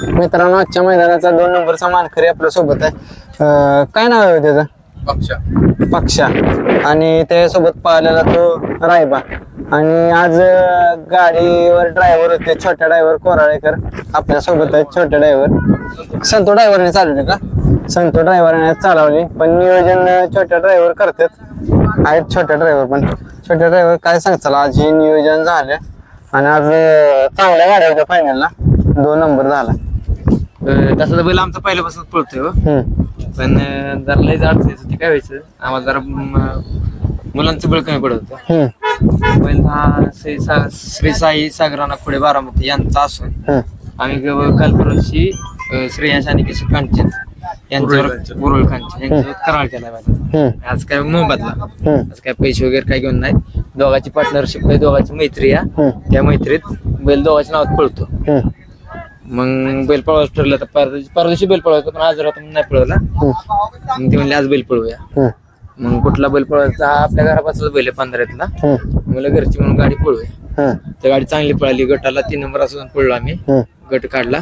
मित्रांनो आजच्या मैदानाचा दोन नंबरचा मानकरी आपल्यासोबत आहे. अं, काय नाव आहे त्याचं? पक्षा. पक्षा. आणि त्याच्यासोबत पाहिलेला तो रायबा. आणि आज अं, गाडीवर ड्रायव्हर होते छोट्या ड्रायव्हर कोराळेकर. आपल्यासोबत आहेत छोट्या ड्रायव्हर संतो ड्रायव्हरने चालवले का? संतो ड्रायव्हरने चालवली. पण नियोजन अं, छोट्या ड्रायव्हर करतात. आहेत छोट्या ड्रायव्हर पण. छोट्या ड्रायव्हर काय सांगताल? आज हे नियोजन झालं. आणि आज अं, चांगल्या गाड्या होत्या फायनलला दोन नंबर झाला. अं, तसं तर बैल आमचा पहिल्यापासून पळतोय हो. हम्म. पण अं, जरा लय होती काय व्हायचं? आम्हाला जरा म, मुलांचं बळ कमी पडत होतं. हम्म. बैल हा श्री सा- श्री साई सागराना पुढे बारामती यांचा असून हम्म. आम्ही ग- काल परवाशी अं, श्रेयांश आणि किशोर कांचन यांच्यावर उरुळ कांचन यांच्यावर करार केला पाहिजे हम्म. आज काय मोबदला हम्म. आज काय पैसे वगैरे काय घेऊन नाहीत दोघांची पार्टनरशिप आहे दोघांची मैत्री या हम्म. त्या मैत्रीत बैल दोघांच्या नावात पळतो. हम्म. मग बैल पळवायचं ठरलं तर परदेशी परदेशी बैल पळवायचं पण आज राहतो नाही पळवला. मग ते म्हणले आज बैल पळवूया. मग कुठला बैल पळवायचा? आपल्या घरापासून बैल आहे पंधरातला. मला घरची म्हणून गाडी पळवूया. त्या गाडी चांगली पळाली. गटाला तीन नंबर असून पळलो आम्ही. गट काढला.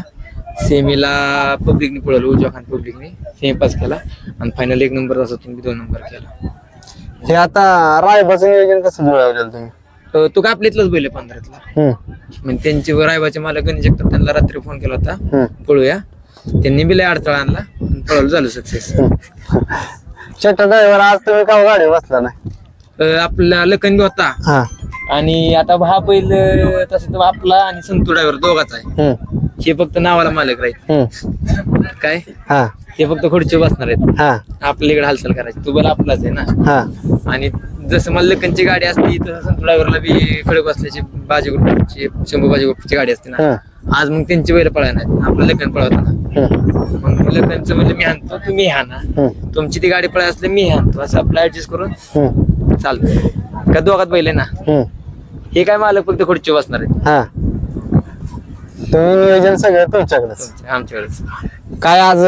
सेमीला पब्लिकने पळवलं उजवा खान पब्लिकने. सेमी पास केला. आणि फायनल एक नंबर असं तुम्ही दोन नंबर केला. हे आता रायबाचं नियोजन कसं जुळवलेलं तुम्ही? तो का आपल्यातलाच बैल आहे पंधरातला. हम्म. म्हणजे त्यांचे रायबाचे मला गणेश जगताप त्यांना रात्री फोन केला होता. हम्म. पळूया. त्यांनी बी लय अडथळा आणला आणि पळवलं झालं सक्सेस छोटा ड्रायव्हर आज तुम्ही का गाडी बसला नाही? आपला लखन बी होता. हा. आणि आता हा बैल अं, तसं तर आपला आणि संतू ड्रायव्हर दोघाच आहे. हम्म. हे फक्त नावाला मालक राहील. हम्म. काय? हा. ते फक्त खुर्ची बसणार आहेत. हा. आपल्याकडे हालचाल करायची. तू बैल आपलाच आहे ना. हा. आणि जसं मला लखनची गाडी असती तसं बी खडक बसल्याची बाजी ग्रुपची शंभू बाजी ग्रुपची गाडी असते ना. आज मग त्यांची बैल पळाय नाहीत आपलं लखन पळवता ना हम्म मग लखनचं म्हणजे मी हाणतो तुम्ही हाना तुमची ती गाडी पळाय असले मी हाणतो. असं आपलं ऍडजस्ट करून चालतं का दोघात बैल आहे ना? हे. काय मालक फक्त खुर्ची बसणार आहेत. हा. तुम्ही नियोजन सगळं तुमच्याकडेच. आमच्याकडेच. काय आज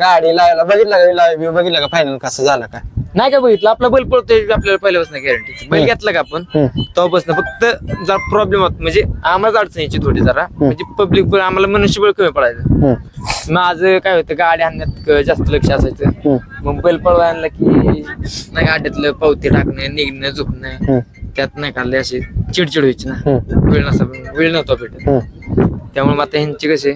गाडी लावायला बघितलं का बघितलं का फायनल कसं झालं काय? नाही का बघितलं? आपला बैल पळतोय आपल्याला पहिल्यापासून गॅरंटी बैल घेतला का आपण? तेव्हापासून. फक्त जरा प्रॉब्लेम होत. म्हणजे आम्हालाच अडचण यायची थोडी जरा. म्हणजे पब्लिक आम्हाला मनुष्यबळ कमी पडायचं. माझं काय होतं गाडी आणण्यात जास्त लक्ष असायचं. मग बैल पळवा आणला की नाही गाड्यातलं पावते टाकणं निघणं झुकणं. त्यात नाही काढले अशी चिडचिड व्हायची ना. वेळ नसा वेळ नव्हता भेटत. त्यामुळे मग आता ह्यांचे कसे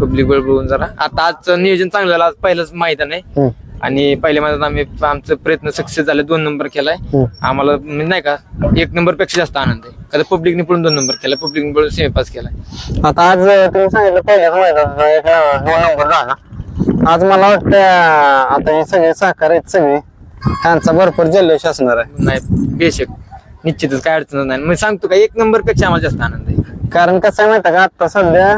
पब्लिक बळ बघून जरा. आता आजचं नियोजन चांगलं आज पहिलंच आहे. हम्म. आणि पहिल्या मैदानात आम्ही आमचं प्रयत्न सक्सेस झाले दोन नंबर केलाय. हम्म आम्हाला म्हणजे नाही का एक नंबरपेक्षा जास्त आनंद आहे. kada पब्लिकने पळून दोन नंबर केला पब्लिकने पळून सेमी पास केलाय. आता आज अं, तुम्ही सांगितलं पहिल्याच मैदान एक अं, दोन नंबर झाला. आज मला वाटतं अं, आता हे सगळे सहकार आहेत सगळे. त्यांचा भरपूर जल्लोष असणार आहे. नाही बेशक. निश्चितच काय अडचण नाही. मी सांगतो का एक नंबरपेक्षा आम्हाला जास्त आनंद आहे. कारण कसं आहे माहिती का आता सध्या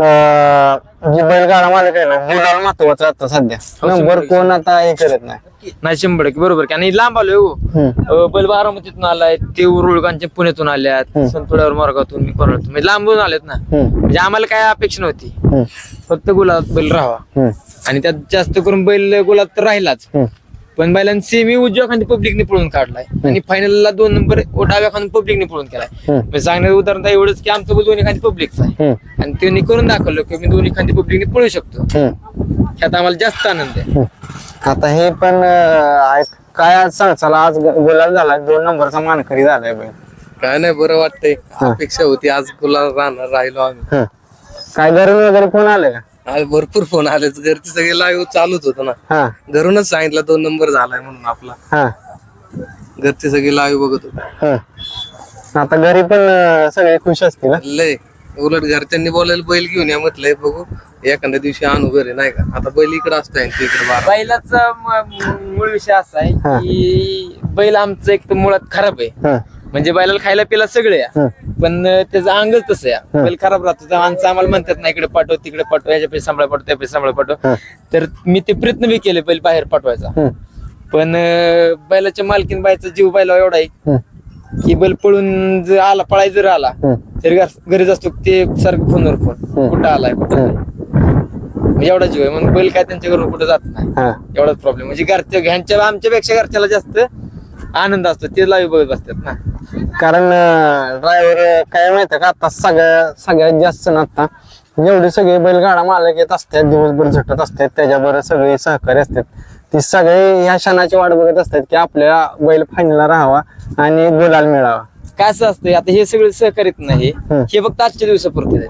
जी बैलगाडा मालक आहे ना गुलाल महत्वाचं आता सध्या. हो, नंबर कोण आता हे करत नाही. नाही शंभर टक्के. बरोबर की. आणि लांब आलोय हो. हम्म, अं, बैल बारामतीतून आलाय ते उरुळगांच्या पुण्यातून आल्यात हम्म. संतोड्यावर मोरगावतून मी कोराळतून म्हणजे लांबून आलेत ना. हम्म, म्हणजे आम्हाला काय अपेक्षा नव्हती. हम्म, फक्त गुलाबात बैल राहावा. हम्म, आणि त्यात जास्त करून बैल गुलाब तर राहिलाच. हम्म. पण बैलांनी सेमी उजव्या खांदी पब्लिकने पळून काढलाय. आणि फायनलला दोन नंबर डाव्या खांदी पब्लिकने पळून केलाय. म्हणजे सांगण्याचं उदाहरण तर एवढंच की आमचं बैल दोन्ही खांदी पब्लिकचा आहे आणि त्यांनी करून दाखवलं की मी दोन्ही खांदी पब्लिकने पळू शकतो. ह्यात आम्हाला जास्त आनंद आहे. आता हे पण आहेत काय आज सांग चला आज गुलाल झाला. दोन नंबरचा मानकरी झालाय बैल काय नाही बरं वाटतंय. अपेक्षा होती आज गुलाल राहणार राहिलो आम्ही. काय घरून वगैरे कोण आले का? आज भरपूर फोन आले घरचे सगळे लाईव्ह चालूच होतं ना. हा. घरूनच सांगितलं दोन नंबर झालाय म्हणून आपला. हा. घरचे सगळे लाईव्ह बघत होते. आता घरी पण अं, सगळे खुश असतील ना? लय. उलट घरच्यांनी बोलायला बैल घेऊन या म्हटलंय बघू. एखाद्या दिवशी आणू घरी नाही का? आता बैल इकडे असतोय इकडे बारा. बैलाचा म- मूळ विषय असा आहे हा. की बैल आमचं एक तर मुळात खराब आहे. म्हणजे बैलाला खायला पिला सगळे या. पण त्याचं अंगच तसं या. बैल खराब राहतो. तर माणसं आम्हाला म्हणतात ना इकडे पाठव तिकडे पाठव याच्या पैसे सांभाळ पाठव त्या पैसे सांभाळ पाठव. तर मी ते प्रयत्न बी केले बैल बाहेर पाठवायचा. पण अं, बैलाच्या मालकीन बायचा जीव बैला एवढा आहे की बैल पळून जर आला पळाय जर आला तरी घर- घरीच असतो. ते सारखं फोनवर फोन. कुठं आलाय कुठं. नाही. म्हणजे एवढा जीव आहे. म्हणून बैल काय त्यांच्या घरून कुठं जात नाही. हा. एवढाच प्रॉब्लेम म्हणजे घरच्या ह्यांच्या आमच्यापेक्षा घरच्याला जास्त आनंद असतो. ते लाईव्ह बघत बसतात ना. कारण ड्रायव्हर काय माहितीये का आता सगळ्या सगळ्यात जास्त ना आता जेवढे सगळे बैलगाडा मालक येत असतात दिवसभर झटत असतात त्याच्याबरोबर सगळे सहकारी असतात ती सगळे ह्या क्षणाची वाट बघत असतात की आपल्या बैल फायनलला राहावा आणि गुलाल मिळावा काय असं असतंय आता हे सगळे सहकार्यत नाही. हे फक्त आजच्या दिवसापुरते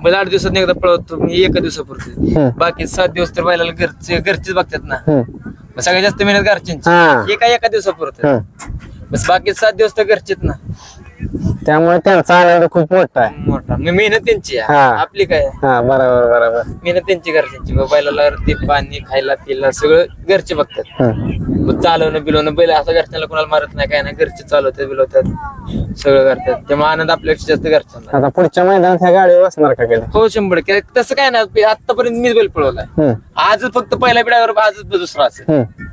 मला आठ दिवसात एकदा पळवतो मी एका दिवसापुरते. बाकी सात दिवस तर बैलाला घरचे घरचेच बघतात ना सगळ्यात जास्त मेहनत घरच्यांची हा. काय एका दिवसापुरते. बस बाकी सात दिवस तर घरचेच ना. त्यामुळे त्यांचा आनंद खूप मोठा आहे. मोठा. मग मेहनत त्यांची आहे. हा. आपली काय आहे? हा बरोबर बरोबर. मेहनत त्यांची घरच्यांची. मग बैलाला ते पाणी खायला पिला सगळं घरचे बघतात. हम्म. मग चालवणं बिलवणं बैल असं घरच्यांना कोणाला मारत नाही. काय नाही घरचे चालवतात बिलवतात. सगळं करतात. त्यामुळे आनंद आपल्यापेक्षा जास्त घरच्यांना आता पुढच्या मैदानात ह्या गाडीवर बसणार का गेलं? हो शंभर टक्के. तसं काय नाही. आतापर्यंत मीच बैल पळवलाय. हम्म, आजच फक्त पहिला ड्रायव्हर आजच दुसरा असेल. हम्म.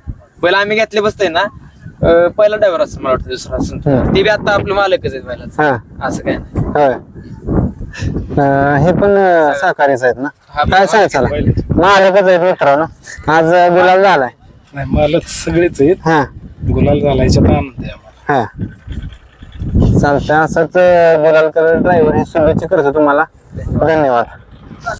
पहिला आम्ही घेतले बसतोय ना. अं, पहिला ड्रायव्हर असेल मला वाटतं दुसरा असेल हम्म. ते बी आता आपलं मालकच आहेत हा. असं काय नाही. होय. अं, हे पण अं, सहकारीच आहेत ना? हा, काय सांग चला मालकच आहेत मित्रांनो. आज अं, गुलाल झालाय. नाही मालच सगळेच आहेत. हा. गुलाल घालायच्यात आनंद आहे आम्हाला. हा. चालतंय. असंच अं, गुलाल करत ड्रायव्हर हे शुभेच्छा करतो तुम्हाला. धन्यवाद.